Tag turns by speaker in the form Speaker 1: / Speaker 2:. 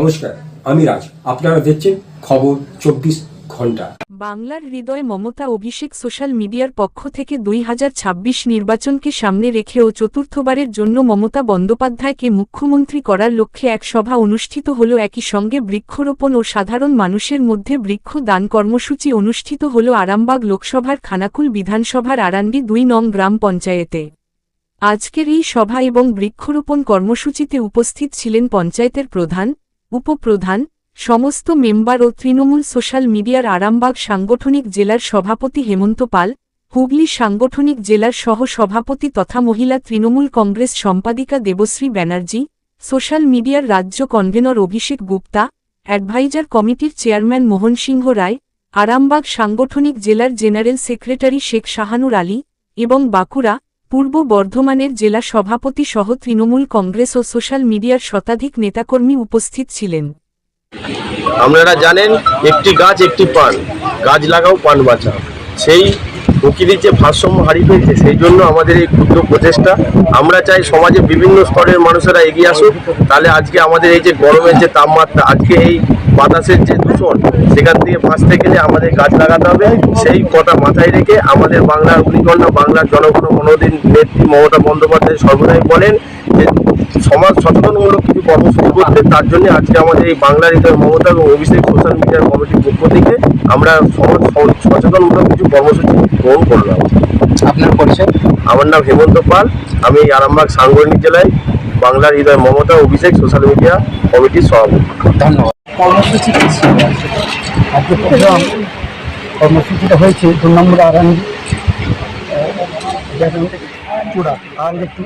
Speaker 1: নমস্কার, আমি রাজ। আপনারা দেখছেন খবর চব্বিশ ঘণ্টা।
Speaker 2: বাংলার হৃদয় মমতা অভিষেক সোশ্যাল মিডিয়ার পক্ষ থেকে দুই হাজার ছাব্বিশ নির্বাচনকে সামনে রেখে ও চতুর্থবারের জন্য মমতা বন্দ্যোপাধ্যায়কে মুখ্যমন্ত্রী করার লক্ষ্যে এক সভা অনুষ্ঠিত হল। একই সঙ্গে বৃক্ষরোপণ ও সাধারণ মানুষের মধ্যে বৃক্ষ দান কর্মসূচি অনুষ্ঠিত হল আরামবাগ লোকসভার খানাকুল বিধানসভার আরান্ডি দুই নং গ্রাম পঞ্চায়েতে। আজকের এই সভা এবং বৃক্ষরোপণ কর্মসূচিতে উপস্থিত ছিলেন পঞ্চায়েতের প্রধান উপপ্রধান, সমস্ত মেম্বার ও তৃণমূল সোশ্যাল মিডিয়ার আরামবাগ সাংগঠনিক জেলার সভাপতি হেমন্ত পাল, হুগলি সাংগঠনিক জেলার সহ সভাপতি তথা মহিলা তৃণমূল কংগ্রেস সম্পাদিকা দেবশ্রী ব্যানার্জি, সোশ্যাল মিডিয়ার রাজ্য কনভেনর অভিষেক গুপ্তা, অ্যাডভাইজার কমিটির চেয়ারম্যান মোহন সিংহ রায়, আরামবাগ সাংগঠনিক জেলার জেনারেল সেক্রেটারি শেখ শাহানুর আলী এবং বাঁকুড়া পূর্ব বর্ধমানের জেলা সভাপতি সহ তৃণমূল কংগ্রেস ও সোশ্যাল মিডিয়ার শতাধিক নেতাকর্মী উপস্থিত ছিলেন।
Speaker 3: আপনারা জানেন, একটি গাছ, একটি পান। গাছ লাগাও, পান বাঁচাও। সেই প্রকৃতির যে ভারসাম্য হারিয়ে ফেলছে, সেই জন্য আমাদের এই ক্ষুদ্র প্রচেষ্টা। আমরা চাই সমাজে বিভিন্ন স্তরের মানুষেরা এগিয়ে আসুক। তাহলে আজকে আমাদের এই যে গরমের যে তাপমাত্রা, আজকে এই বাতাসের যে দূষণ, সেখান থেকে বাঁচতে গেলে আমাদের গাছ লাগাতে হবে। সেই কথা মাথায় রেখে আমাদের বাংলার অগ্নিকন্যা, বাংলার জনগণ মনোদিন নেত্রী মমতা বন্দ্যোপাধ্যায় সর্বদাই বলেন যে সমাজ সচেতনমূলক কিছু কর্মসূচি করতে তার জন্য আজকে আমাদের এই বাংলার হৃদয় মমতা এবং অভিষেক সোশ্যাল মিডিয়ার কমিটির পক্ষ থেকে আমরা সমাজ সচেতনমূলক কিছু কর্মসূচি গ্রহণ করলাম
Speaker 4: আপনার পরিচয়?
Speaker 3: আমার নাম হেমন্ত পাল আমি এই আরামবাগ সাংগঠনিক জেলায় বাংলার হৃদয় মমতা অভিষেক সোশ্যাল মিডিয়া কমিটির সভাপতি।
Speaker 4: ধন্যবাদ। কর্মসূচি কর্মসূচিটা হয়েছে দু নম্বর চূড়া আরান্ডি টু।